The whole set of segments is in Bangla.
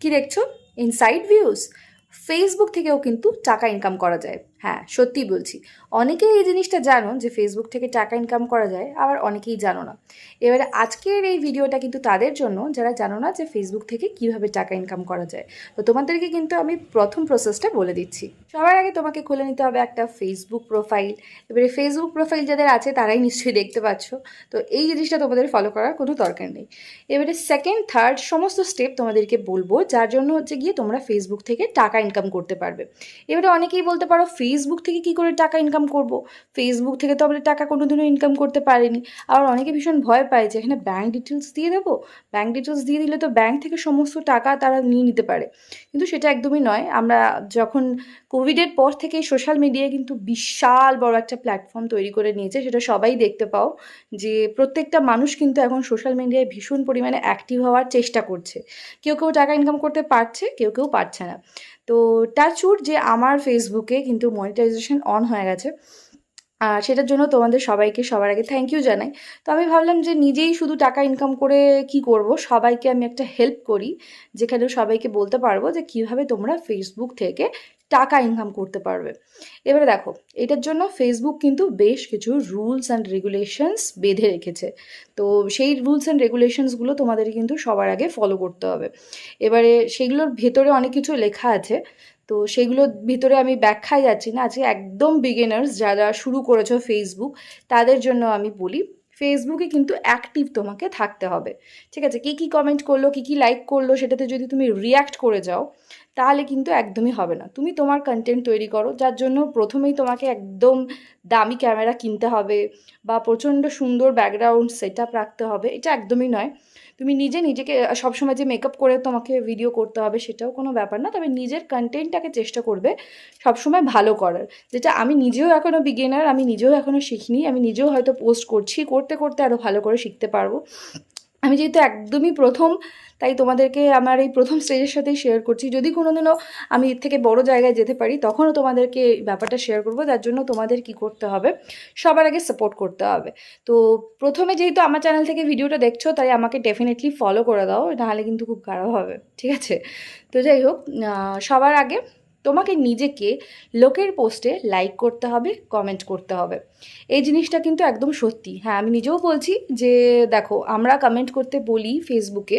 কি দেখছ? ইনসাইড ভিউস ফেসবুক থেকেও কিন্তু টাকা ইনকাম করা যায়। হ্যাঁ সত্যি বলছি। অনেকেই এই জিনিসটা জানো যে ফেসবুক থেকে টাকা ইনকাম করা যায়, আবার অনেকেই জানো না। এবারে আজকের এই ভিডিওটা কিন্তু তাদের জন্য, যারা জানো না যে ফেসবুক থেকে কীভাবে টাকা ইনকাম করা যায়। তো তোমাদেরকে কিন্তু আমি প্রথম প্রসেসটা বলে দিচ্ছি। সবার আগে তোমাকে খুলে নিতে হবে একটা ফেসবুক প্রোফাইল এবারে ফেসবুক প্রোফাইল যাদের আছে, তারাই নিশ্চয়ই দেখতে পাচ্ছ। তো এই জিনিসটা তোমাদের ফলো করার কোনো দরকার নেই। এবারে সেকেন্ড থার্ড সমস্ত স্টেপ তোমাদেরকে বলব, যার জন্য হচ্ছে গিয়ে তোমরা ফেসবুক থেকে টাকা ইনকাম করতে পারবে। এবারে অনেকেই বলতে পারো ফেসবুক থেকে কি করে টাকা ইনকাম করব? ফেসবুক থেকে তো আমরা টাকা কোনোদিনও ইনকাম করতে পারিনি। আবার অনেকে ভীষণ ভয় পায় যে, এখানে ব্যাঙ্ক ডিটেলস দিয়ে দেবো? ব্যাঙ্ক ডিটেলস দিয়ে দিলে তো ব্যাঙ্ক থেকে সমস্ত টাকা তারা নিয়ে নিতে পারে। কিন্তু সেটা একদমই নয়। আমরা যখন কোভিডের পর থেকে সোশ্যাল মিডিয়ায় কিন্তু বিশাল বড় একটা প্ল্যাটফর্ম তৈরি করে নিয়েছে, সেটা সবাই দেখতে পাও যে, প্রত্যেকটা মানুষ কিন্তু এখন সোশ্যাল মিডিয়ায় ভীষণ পরিমাণে অ্যাক্টিভ হওয়ার চেষ্টা করছে। কেউ কেউ টাকা ইনকাম করতে পারছে, কেউ কেউ পারছে না। তো টাচুর যে আমার ফেসবুকে কিন্তু মনিটাইজেশন অন হয়ে গেছে। আর সেটার জন্য তোমাদের সবাইকে সবার আগে থ্যাংক ইউ জানাই। তো আমি ভাবলাম যে নিজেই শুধু টাকা ইনকাম করে কি করব? সবাইকে আমি একটা হেল্প করি, যেখানে সবাইকে বলতে পারব যে কীভাবে তোমরা ফেসবুক থেকে টাকা ইনকাম করতে পারবে। এবারে দেখো, এটার জন্য ফেসবুক কিন্তু বেশ কিছু রুলস অ্যান্ড রেগুলেশনস বেঁধে রেখেছে। তো সেই রুলস অ্যান্ড রেগুলেশনসগুলো তোমাদের কিন্তু সবার আগে ফলো করতে হবে। এবারে সেগুলোর ভেতরে অনেক কিছু লেখা আছে। তো সেগুলোর ভিতরে আমি ব্যাখ্যায় যাচ্ছি না। আজকে একদম বিগিনার্স যারা শুরু করেছ ফেসবুক তাদের জন্য আমি বলি ফেসবুকে কিন্তু অ্যাক্টিভ তোমাকে থাকতে হবে। ঠিক আছে? কী কী কমেন্ট করল, কী কী লাইক করল, সেটাতে যদি তুমি রিয়্যাক্ট করে যাও তাহলে কিন্তু একদমই হবে না। তুমি তোমার কন্টেন্ট তৈরি করো, যার জন্য প্রথমেই তোমাকে একদম দামি ক্যামেরা কিনতে হবে বা প্রচণ্ড সুন্দর ব্যাকগ্রাউন্ড সেট আপ রাখতে হবে, এটা একদমই নয়। তুমি নিজে নিজেকে সবসময় যে মেকআপ করে তোমাকে ভিডিও করতে হবে সেটাও কোনো ব্যাপার না, তবে নিজের কন্টেন্টটাকে চেষ্টা করবে সবসময় ভালো করার। যেটা আমি নিজেও এখনও বিগিনার আমি নিজেও এখনও শিখিনি, আমি নিজেও হয়তো পোস্ট করছি, করতে করতে আরও ভালো করে শিখতে পারব। আমি যেহেতু একদমই প্রথম, তাই তোমাদেরকে আমার এই প্রথম স্টেজের সাথেই শেয়ার করছি। যদি কোনো দিনও আমি এর থেকে বড় জায়গায় যেতে পারি, তখনও তোমাদেরকে এই ব্যাপারটা শেয়ার করব, যার জন্য তোমাদের কি করতে হবে, সবার আগে সাপোর্ট করতে হবে। তো প্রথমে যেহেতু আমার চ্যানেল থেকে ভিডিওটা দেখছ, তাই আমাকে ডেফিনেটলি ফলো করে দাও, নাহলে কিন্তু খুব খারাপ হবে, ঠিক আছে? তো যাই হোক সবার আগে তোমাকে নিজেকে লোকের পোস্টে লাইক করতে হবে কমেন্ট করতে হবে। এই জিনিসটা কিন্তু একদম সত্যি। হ্যাঁ আমি নিজেও বলছি যে, দেখো, আমরা কমেন্ট করতে বলি ফেসবুকে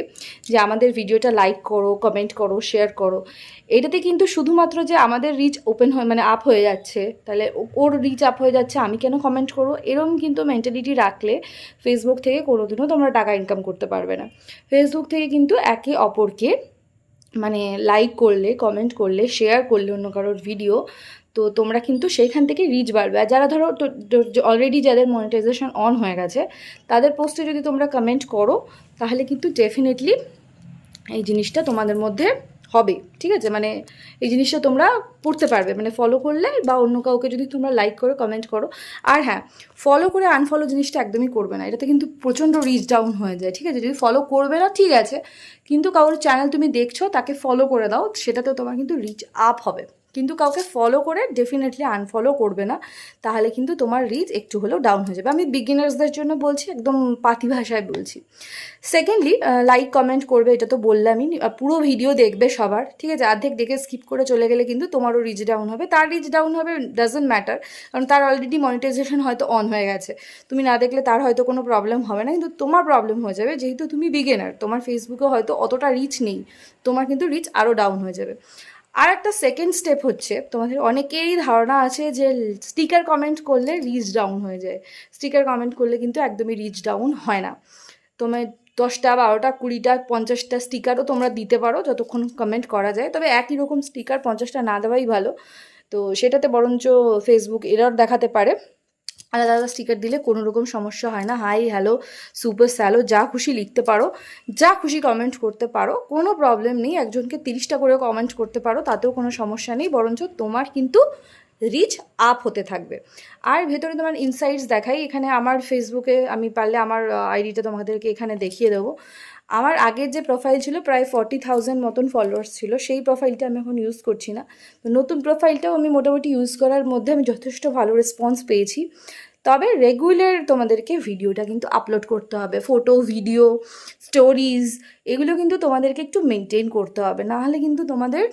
যে, আমাদের ভিডিওটা লাইক করো কমেন্ট করো শেয়ার করো। এটাতে কিন্তু শুধুমাত্র যে, আমাদের রিচ ওপেন হয় মানে আপ হয়ে যাচ্ছে, তাহলে ওর রিচ আপ হয়ে যাচ্ছে, আমি কেন কমেন্ট করব? এরম কিন্তু মেন্টালিটি রাখলে ফেসবুক থেকে কোনোদিনও তোমরা টাকা ইনকাম করতে পারবে না। ফেসবুক থেকে কিন্তু একে অপরকে মানে লাইক করলে কমেন্ট করলে শেয়ার করলে অন্য কারোর ভিডিও তো তোমরা কিন্তু সেইখান থেকে রিচ বাড়বে। আর যারা ধরো অলরেডি যাদের মনিটাইজেশন অন হয়ে গেছে, তাদের পোস্টে যদি তোমরা কমেন্ট করো, তাহলে কিন্তু ডেফিনেটলি এই জিনিসটা তোমাদের মধ্যে হবে, ঠিক আছে? মানে এই জিনিসটা তোমরা পড়তে পারবে মানে ফলো করলে বা অন্য কাউকে যদি তোমরা লাইক করো কমেন্ট করো। আর হ্যাঁ ফলো করে আনফলো জিনিসটা একদমই করবে না, এটাতে কিন্তু প্রচণ্ড রিচ ডাউন হয়ে যায়, ঠিক আছে? যদি ফলো করবে না, ঠিক আছে। কিন্তু কারোর চ্যানেল তুমি দেখছ, তাকে ফলো করে দাও সেটাতে তোমার কিন্তু রিচ আপ হবে। কিন্তু কাউকে ফলো করে ডেফিনেটলি আনফলো করবে না, তাহলে কিন্তু তোমার রিচ একটু হলেও ডাউন হয়ে যাবে। আমি বিগিনার্সদের জন্য বলছি, একদম পাতি ভাষায় বলছি। সেকেন্ডলি লাইক কমেন্ট করবে, এটা তো বললামই। পুরো ভিডিও দেখবে সবার, ঠিক আছে? অর্ধেক দেখে স্কিপ করে চলে গেলে কিন্তু তোমারও রিচ ডাউন হবে। তার রিচ ডাউন হবে ডাজেন্ট ম্যাটার কারণ তার অলরেডি মনিটাইজেশন হয়তো অন হয়ে গেছে। তুমি না দেখলে তার হয়তো কোনো প্রবলেম হবে না, কিন্তু তোমার প্রবলেম হয়ে যাবে, যেহেতু তুমি বিগিনার তোমার ফেসবুকে হয়তো অতটা রিচ নেই, তোমার কিন্তু রিচ আরও ডাউন হয়ে যাবে। আর একটা সেকেন্ড স্টেপ হচ্ছে, তোমাদের অনেকেরই ধারণা আছে যে স্টিকার কমেন্ট করলে রিচ ডাউন হয়ে যায়। স্টিকার কমেন্ট করলে কিন্তু একদমই রিচ ডাউন হয় না। তোমার দশটা, বারোটা, কুড়িটা, পঞ্চাশটা স্টিকারও তোমরা দিতে পারো যতক্ষণ কমেন্ট করা যায়। তবে একই রকম স্টিকার পঞ্চাশটা না দেওয়াই ভালো। তো সেটাতে বরঞ্চ ফেসবুক এরর দেখাতে পারে। আলাদা আলাদা স্টিকার দিলে কোনো রকম সমস্যা হয় না। হাই হ্যালো সুপার স্যালো যা খুশি লিখতে পারো। যা খুশি কমেন্ট করতে পারো। কোনো প্রবলেম নেই। একজনকে তিরিশটা করে কমেন্ট করতে পারো, তাতেও কোনো সমস্যা নেই। বরঞ্চ তোমার কিন্তু রিচ আপ হতে থাকবে। আর ভেতরে তোমার ইনসাইটস দেখাই। এখানে আমার ফেসবুকে আমি পারলে আমার আইডিটা তোমাদেরকে এখানে দেখিয়ে দেবো। আমার আগের যে প্রোফাইল ছিল প্রায় ফর্টি থাউজেন্ড মতন ফলোয়ার্স ছিল, সেই প্রোফাইলটা আমি এখন ইউজ করছি না। তো নতুন প্রোফাইলটাও আমি মোটামুটি ইউজ করার মধ্যে আমি যথেষ্ট ভালো রেসপন্স পেয়েছি। তবে রেগুলার তোমাদেরকে ভিডিওটা কিন্তু আপলোড করতে হবে। ফটো ভিডিও স্টোরিজ এগুলো কিন্তু তোমাদেরকে একটু মেনটেন করতে হবে। না হলে কিন্তু তোমাদের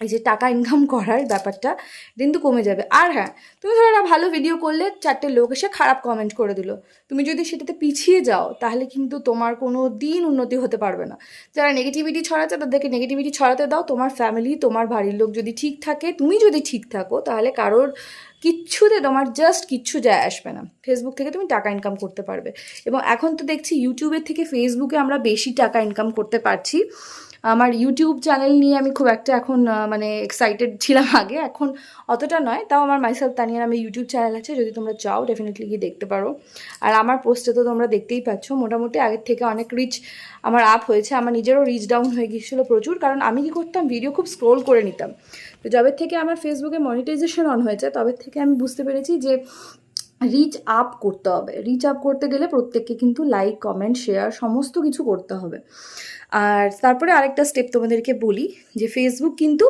এই যে টাকা ইনকাম করার ব্যাপারটা কিন্তু কমে যাবে। আর হ্যাঁ তুমি ধরো একটা ভালো ভিডিও করলে চারটে লোক এসে খারাপ কমেন্ট করে দিল। তুমি যদি সেটাতে পিছিয়ে যাও, তাহলে কিন্তু তোমার কোনো দিন উন্নতি হতে পারবে না। যারা নেগেটিভিটি ছড়াচ্ছে, তাদেরকে নেগেটিভিটি ছড়াতে দাও। তোমার ফ্যামিলি তোমার বাড়ির লোক যদি ঠিক থাকে, তুমি যদি ঠিক থাকো, তাহলে কারোর কিচ্ছুতে তোমার জাস্ট কিচ্ছু যায় আসবে না। ফেসবুক থেকে তুমি টাকা ইনকাম করতে পারবে। এবং এখন তো দেখছি ইউটিউবের থেকে ফেসবুকে আমরা বেশি টাকা ইনকাম করতে পারছি। আমার ইউটিউব চ্যানেল নিয়ে আমি খুব একটা এখন মানে এক্সাইটেড ছিলাম আগে। এখন অতটা নয়, তাও আমার মাইসেলফ তানিয়ার আমি ইউটিউব চ্যানেল আছে, যদি তোমরা চাও ডেফিনেটলি গিয়ে দেখতে পারো। আর আমার পোস্টে তো তোমরা দেখতেই পাচ্ছ, মোটামুটি আগের থেকে অনেক রিচ আমার আপ হয়েছে। আমার নিজেরও রিচ ডাউন হয়ে গিয়েছিল প্রচুর, কারণ আমি কি করতাম ভিডিও খুব স্ক্রোল করে নিতাম। তো যবে থেকে আমার ফেসবুকে মনিটাইজেশন অন হয়েছে, তবে থেকে আমি বুঝতে পেরেছি যে রিচ আপ করতে হবে। রিচ আপ করতে গেলে প্রত্যেককে কিন্তু লাইক কমেন্ট শেয়ার সমস্ত কিছু করতে হবে। আর তারপরে আরেকটা স্টেপ তোমাদেরকে বলি যে ফেসবুক কিন্তু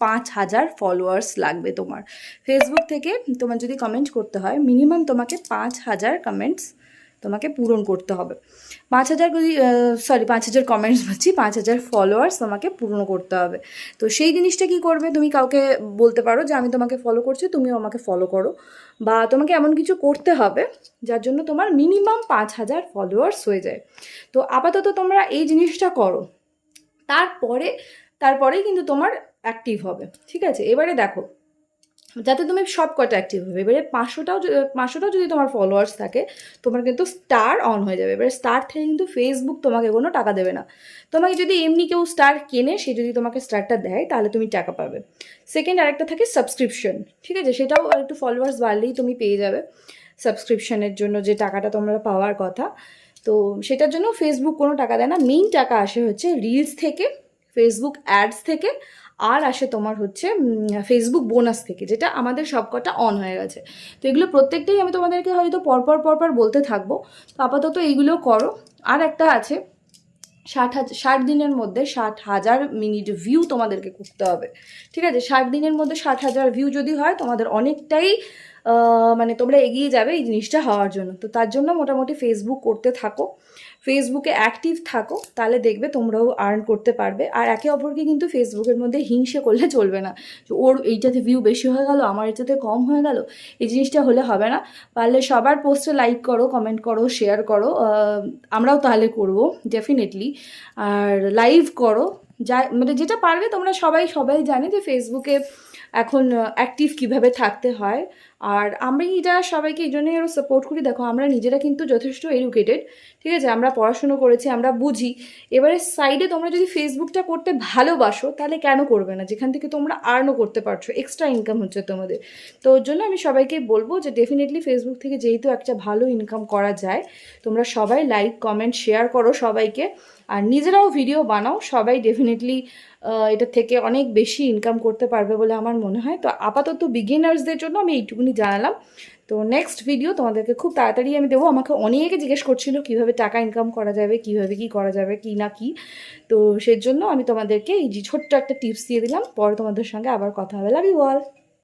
পাঁচ হাজার ফলোয়ার্স লাগবে তোমার। ফেসবুক থেকে তোমার যদি কমেন্ট করতে হয় মিনিমাম তোমাকে পাঁচ হাজার কমেন্টস তোমাকে পূরণ করতে হবে। পাঁচ হাজার যদি সরি পাঁচ হাজার কমেন্টস বলছি পাঁচ হাজার ফলোয়ার্স তোমাকে পূরণ করতে হবে। তো সেই জিনিসটা কি করবে? তুমি কাউকে বলতে পারো যে, আমি তোমাকে ফলো করছি, তুমিও আমাকে ফলো করো। বা তোমাকে এমন কিছু করতে হবে, যার জন্য তোমার মিনিমাম পাঁচ হাজার ফলোয়ার্স হয়ে যায়। তো আপাতত তোমরা এই জিনিসটা করো। তারপরে, তারপরেই কিন্তু তোমার অ্যাক্টিভ হবে। ঠিক আছে? এবারে দেখো যাতে তুমি সব কটা অ্যাক্টিভ হবে। এবারে পাঁচশোটাও পাঁচশোটাও যদি তোমার ফলোয়ার্স থাকে, তোমার কিন্তু স্টার অন হয়ে যাবে। এবারে স্টার থেকে কিন্তু ফেসবুক তোমাকে কোনো টাকা দেবে না। তোমাকে যদি এমনি কেউ স্টার কেনে, সে যদি তোমাকে স্টারটা দেয়, তাহলে তুমি টাকা পাবে। সেকেন্ড আরেকটা থাকে সাবস্ক্রিপশন ঠিক আছে? সেটাও একটু ফলোয়ার্স বাড়লেই তুমি পেয়ে যাবে সাবস্ক্রিপশনের জন্য যে টাকাটা তোমরা পাওয়ার কথা। তো সেটার জন্য ফেসবুক কোনো টাকা দেয় না। মেইন টাকা আসে হচ্ছে রিলস থেকে ফেসবুক অ্যাডস থেকে আর আসে তোমার হচ্ছে ফেসবুক বোনাস থেকে, যেটা আমাদের সবকটা অন হয়ে গেছে। তো এগুলো প্রত্যেকটাই আমি তোমাদেরকে হয়তো পরপর পরপর বলতে থাকব। তো আপাতত এইগুলো করো। আর একটা আছে, ষাট হাজার ষাট দিনের মধ্যে ষাট হাজার মিনিট ভিউ তোমাদেরকে করতে হবে। ঠিক আছে? ষাট দিনের মধ্যে ষাট হাজার ভিউ যদি হয়, তোমাদের অনেকটাই মানে তোমরা এগিয়ে যাবে এই জিনিসটা হওয়ার জন্য। তো তার জন্য মোটামুটি ফেসবুক করতে থাকো। ফেসবুকে অ্যাক্টিভ থাকো, তাহলে দেখবে তোমরাও আর্ন করতে পারবে। আর একে অপরকে কিন্তু ফেসবুকের মধ্যে হিংসে করলে চলবে না। ওর এইটাতে ভিউ বেশি হয়ে গেল, আমার এটাতে কম হয়ে গেল, এই জিনিসটা হলে হবে না। পারলে সবার পোস্টে লাইক করো কমেন্ট করো শেয়ার করো আমরাও তাহলে করব ডেফিনেটলি আর লাইভ করো, যা মানে যেটা পারবে তোমরা সবাই সবাই জানে যে ফেসবুকে এখন অ্যাক্টিভ কীভাবে থাকতে হয়। আর আমি এটা সবাইকে এই জন্যই আরও সাপোর্ট করি। দেখো, আমরা নিজেরা কিন্তু যথেষ্ট এডুকেটেড ঠিক আছে? আমরা পড়াশুনো করেছি, আমরা বুঝি। এবারে সাইডে তোমরা যদি ফেসবুকটা করতে ভালোবাসো, তাহলে কেন করবে না? যেখান থেকে তোমরা আর্নও করতে পারছ এক্সট্রা ইনকাম হচ্ছে তোমাদের। তো ওর জন্য আমি সবাইকে বলব যে ডেফিনেটলি ফেসবুক থেকে যেহেতু একটা ভালো ইনকাম করা যায়, তোমরা সবাই লাইক কমেন্ট শেয়ার করো সবাইকে। আর নিজেরাও ভিডিও বানাও, সবাই ডেফিনেটলি এটা থেকে অনেক বেশি ইনকাম করতে পারবে বলে আমার মনে হয়। তো আপাতত বিগিনার্সদের জন্য আমি এইটুকুনি জানালাম। তো নেক্সট ভিডিও তোমাদেরকে খুব তাড়াতাড়ি আমি দেবো। আমাকে অনেকে জিজ্ঞেস করছিল কীভাবে টাকা ইনকাম করা যাবে, কীভাবে কি করা যাবে, কি না কি। তো সেজন্য আমি তোমাদেরকে এই যে ছোট্ট একটা টিপস দিয়ে দিলাম। পরে তোমাদের সঙ্গে আবার কথা হবে। Love you all